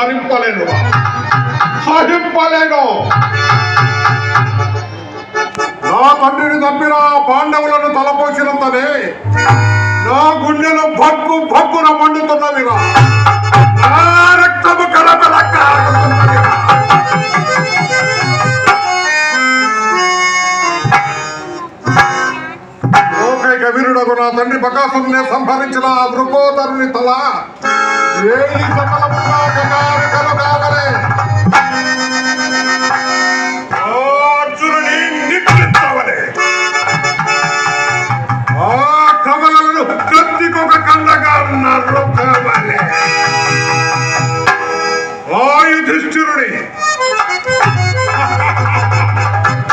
భరింపలేను సహింపలేను. నా తండ్రిని తప్పిన పాండవులను తలపోసినంతనే నా గుండెలు భక్కు భక్కున మండుతున్నవిరా నా రక్తము కలబల కారుతున్నదిరా. వీరుడకు నా తండ్రి బకాసుని సంహరించిన ఆ వృకోదరుని తల ఏడి సకలముగా ఆ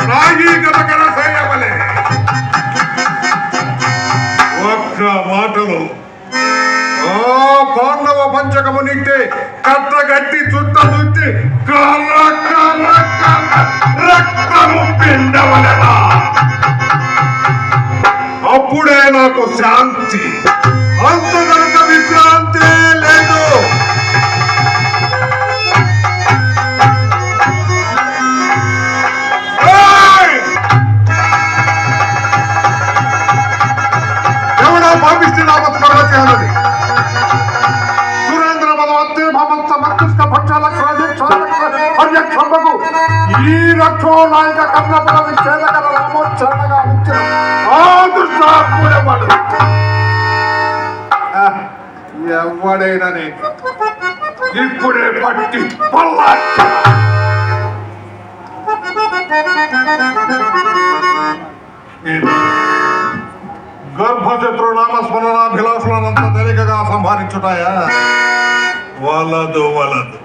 రాగి గదగడ చేయవలే ఒక్క మాటలు పాండవ పంచకము నిట్టే కట్ట గట్టి చుట్ట చుట్టి కల కల కల రక్తము పిండవలెనా? అప్పుడే నాకు శాంతి అంత కనుక విశ్రాంతి. ఈ రక్షో నాయక కర్ణపడ విచ్ఛేదకర రామోచ్చరణగా ఇచ్చిన ఆ దుష్టాత్ముడెవడు ఆ, ఇప్పుడే పట్టి పల్లాచ్చ గర్భశత్రు నామస్మరణ అభిలాషులనంత తేలికగా సంహరించుటాయా వలదు వలదు.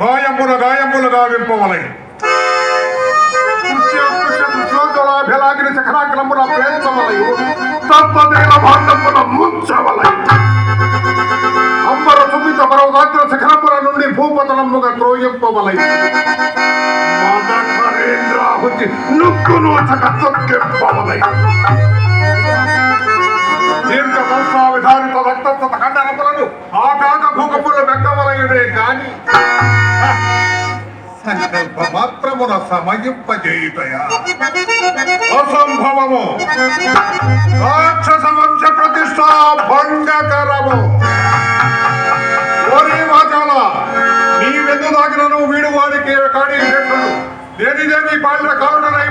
గాయముల గాయములుగా వింపవలై కృష్ణోజ్వలాభిలాగిన చక్రాగ్రమున ప్రేమించవలయు తత్వదేవ భాండమున ముంచవలై అంబర సుమిత పర్వతాగ్ర నుండి భూపతనముగా త్రోయింపవలై మదకరేంద్రాహుతి నుక్కు నోచక తొక్కెప్పవలై దీర్ఘ సంస్థా విధానిత ఖండనములను ఆకాక వెక్కవలయుడే కాని సంకల్ప మాత్రమున సమయింపజేయుటయా? అసంభవము. రాక్షస వంశ ప్రతిష్ట భంగకరము. ఓరి వాచాల నీవెందు దాగినను వీడు వారికి కాడి చేతుడు దేని దేని పాలిన కారణనై